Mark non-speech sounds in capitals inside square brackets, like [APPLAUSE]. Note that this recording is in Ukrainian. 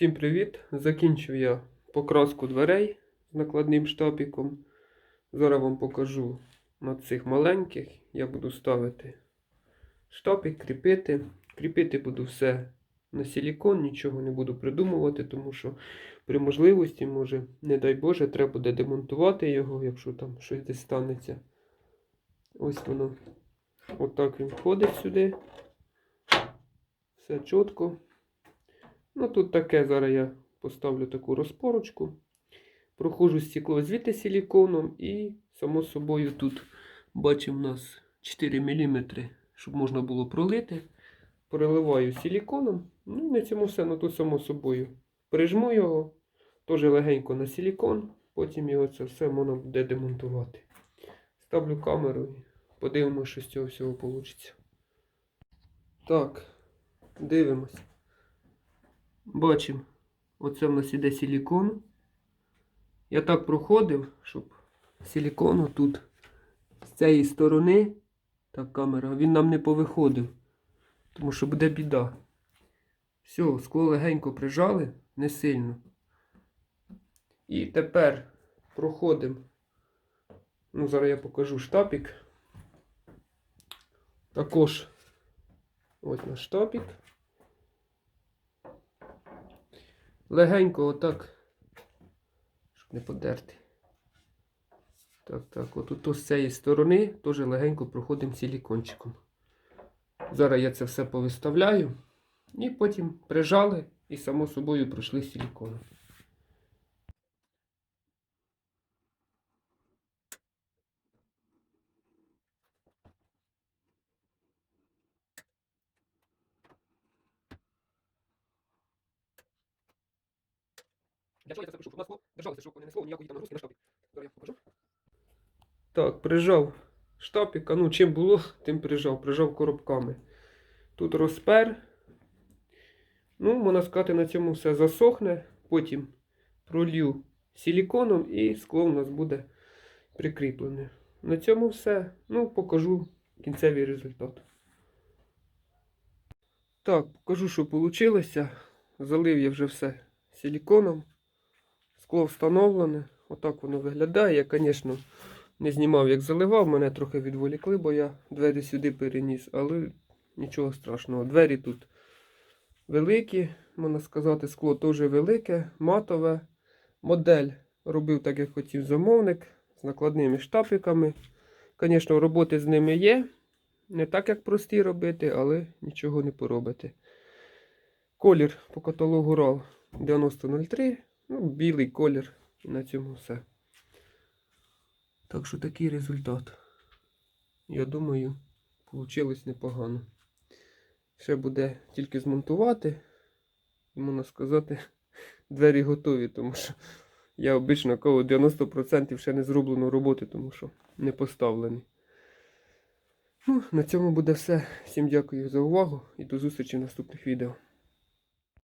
Всім привіт! Закінчив я покраску дверей з накладним штапіком. Зараз вам покажу на цих маленьких. Я буду ставити штапік, кріпити. Кріпити буду все на силікон, нічого не буду придумувати, тому що при можливості, може, не дай Боже, треба буде демонтувати його, якщо там щось десь станеться. Ось воно. Отак він входить сюди. Все чітко. Ну, тут таке, зараз я поставлю таку розпорочку. Проходжу стекло звідти силіконом і, само собою, тут бачимо у нас 4 мм, щоб можна було пролити. Переливаю силіконом. Ну і на цьому все, ну тут само собою. Прижму його, теж легенько на силікон, потім його це все можна буде демонтувати. Ставлю камеру і подивимося, що з цього всього вийде. Так, дивимось. Бачимо, оце в нас іде силікон. Я так проходив, щоб силікону тут з цієї сторони, так камера, він нам не повиходив, тому що буде біда. Все, скло легенько прижали, не сильно. І тепер проходимо. Ну, зараз я покажу штапік. Також ось наш штапік. Легенько отак, щоб не подерти. Так, так, от тут з цієї сторони теж легенько проходимо силікончиком. Зараз я це все повиставляю. І потім прижали і само собою пройшли силіконом. Для чого я це пишу? Щоб у нас держалося, щоб не несло ніякої там нагрузки на штапік. Зараз я покажу. Так, прижав штапіка. Ну, чим було, тим прижав. Прижав коробками. Тут розпер. Ну, можна сказати, на цьому все засохне. Потім пролью силіконом і скло у нас буде прикріплене. На цьому все. Ну, покажу кінцевий результат. Так, покажу, що вийшло. Залив я вже все силіконом. Скло встановлене. Отак воно виглядає. Я, звісно, не знімав, як заливав. Мене трохи відволікли, бо я двері сюди переніс, але нічого страшного. Двері тут великі, можна сказати, скло теж велике, матове. Модель робив так, як хотів замовник, з накладними штапиками. Звісно, роботи з ними є. Не так, як прості робити, але нічого не поробити. Колір по каталогу RAL 9003. Ну, білий колір. І на цьому все. Так що такий результат. Я думаю, вийшло непогано. Ще буде тільки змонтувати. І можна сказати, [LAUGHS] двері готові, тому що я обично кажу 90% ще не зроблено роботи, тому що не поставлені. Ну, на цьому буде все. Всім дякую за увагу і до зустрічі в наступних відео.